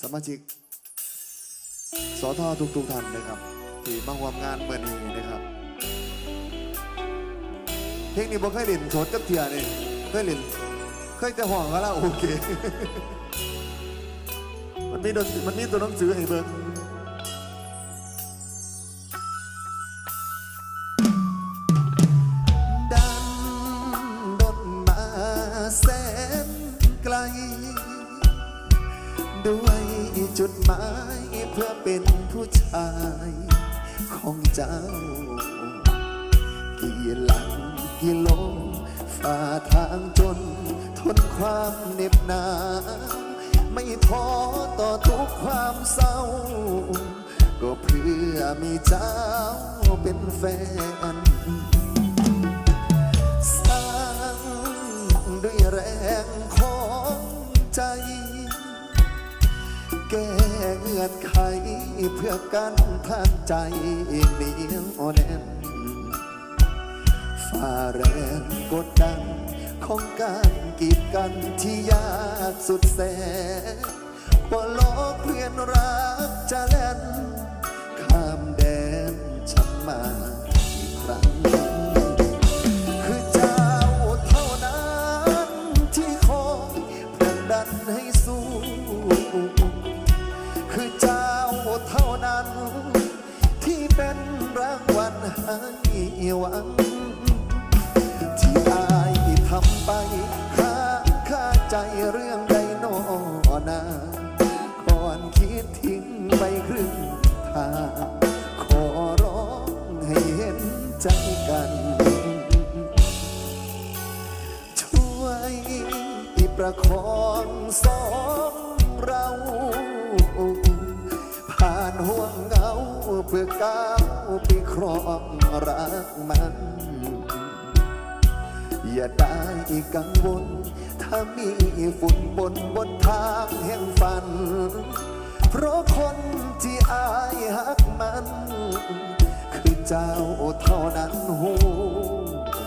สมาชิกสอทอทุกทุกๆท่านนะครับที่มาร่วมงานเมื่อนี้นะครับ เพลงนี้บ่เคยเล่นสดกับเทียนี่เคยเล่นเคยแต่ห้องก็แล้วโอเค มันมีดนมันมีตัวหนังสือให้เบิ่งายเพื่อเป็นผู้ชายของเจ้า กี่หลังกี่ลมฝ่าทางจน ทนความเหน็บหนาวไม่ท้อต่อทุกความเศร้า ก็เพื่อมีเจ้าเป็นแฟนสร้างด้วยแรงของใจ แก้ งื่อนไขเพื่อกันทางใจเหนียวแน่นฝ่าแรงกดดันของการกีดกันที่ยากสุดแสนบ่ลอกเพื่อนรักจะเล่นข้ามแดนฉันมาอีกครั้งคือเจ้าเท่านั้นที่คอยผลักดันให้สู้ คือเจ้าเท่านั้น ที่เป็นรางวัลให้หวัง ที่อายทำไปค้างคาใจเรื่องใดหนอนาก่อนคิดทิ้งไปครึ่งทางขอร้องให้เห็นใจกัน ช่วยประคองสองเรา เพื่อก้าวไปครองรักมัน อย่าได้กังวล ถ้ามีฝุ่นบนบนทางแห่งฝัน เพราะคนที่อายหักมัน คือเจ้าเท่านั้นหู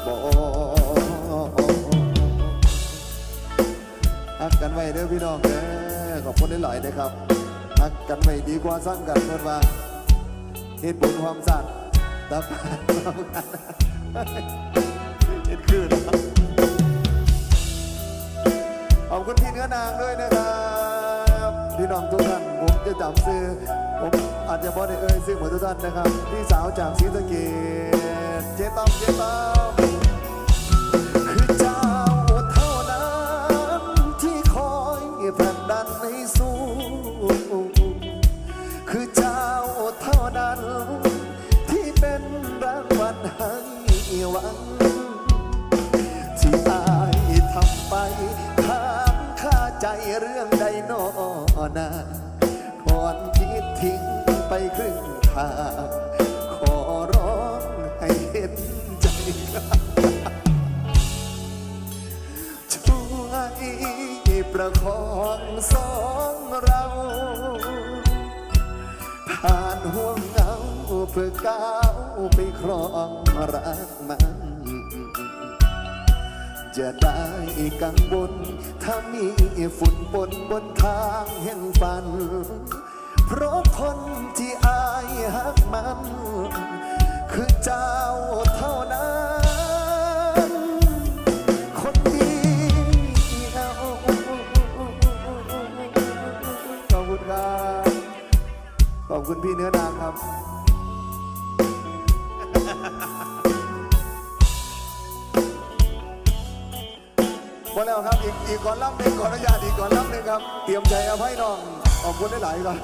บอกฮักกันไว้เด้อพี่น้องเด้อขอบคุณหลายๆนะครับฮักกันไว้ดีกว่าสร้างกันเพื่อนว่า เหตุผลความสั่นตักเห็นคืนครับขอบคุณพี่เนื้อนางด้วยนะครับ พี่น้องทุกท่านผมจะจำซื้อ ผมอาจจะบอกได้เอ่ยซื้อเหมือนทุกท่านนะครับ พี่สาวจากศรีสะเกษเจ๊ต้อมเจ๊ต้อม วังที่อายทำไปค้างคาใจเรื่องใดนอนาก่อนคิดทิ้งไปครึ่งทาง ขอร้องให้เห็นใจช่วยประคองสองเรา ผ่านห่วงเหงาเพื่อก้าว ครองรักมัน จะได้กังวลถ้ามีฝุ่นบนบนทางแห่งฝัน เพราะคนที่อายหักมัน คือเจ้าเท่านั้น คนเดียวขอบคุณครับ ขอบคุณพี่เนื้อนางครับ หมดแล้วครับ อีกอีกก่อนล่ำหนึ่งก่อนอนุญาตอีกก่อนล่ำหนึ่งครับ เตรียมใจเอาไว้น้องขอบคุณได้หลายก่อน